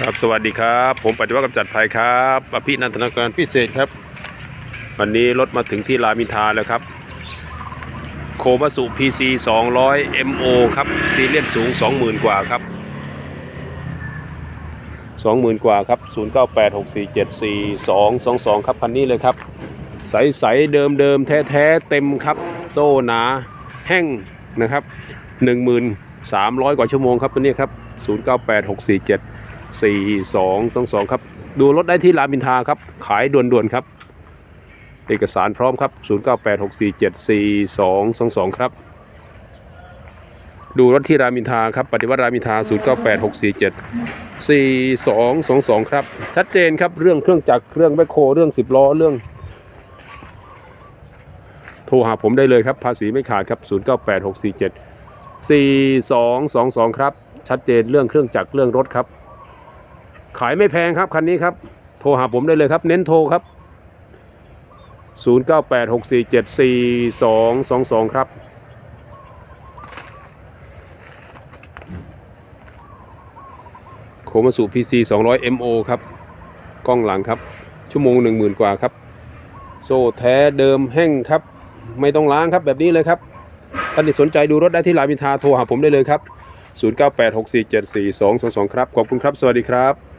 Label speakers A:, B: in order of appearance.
A: ครับสวัสดีครับ ผมปฏิวัติกำจัดภัยครับอภินันทนาการพิเศษครับ วันนี้รถมาถึงที่รามินทาแล้วครับ โคมาสุ PC 200 MO ครับ ซีเรียสสูง 20,000 กว่าครับ 20,000 กว่าครับ 0986474222 ครับ คันนี้เลยครับ ใส ๆ เดิมเดิมๆแท้ ๆ เต็มครับ โซ่หนา แห้งนะครับ1,300 กว่าชั่วโมงครับตัวนี้ครับ 098647 4222 ครับ ดูรถได้ที่รามอินทาครับ ขายด่วนๆครับ เอกสารพร้อมครับ 0986474222 ครับ ดูรถที่รามอินทาครับ ปฏิวัติรามอินทา0986474222 ครับ ชัดเจนครับ เรื่องเครื่องจักร เรื่องแมคโครเรื่อง 10 ล้อ เรื่อง โทรหาผมได้เลยครับ ภาษีไม่ขาดครับ 098647 4222 ครับ ชัดเจนเรื่องเครื่องจักร เรื่องรถครับ ขายไม่แพงครับคันนี้ครับ โทรหาผมได้เลยครับ เน้นโทรครับ 0986474222 ครับ โคมาสุ PC 200 MO ครับ กล้องหลังครับ ชั่วโมง 10,000 กว่าครับ โซ่แท้เดิมแห้งครับ ไม่ต้องล้างครับแบบนี้เลยครับ ท่านที่สนใจดูรถได้ที่รามอินทาโทรหาผมได้เลยครับ0986474222 ครับ ขอบคุณครับ สวัสดีครับ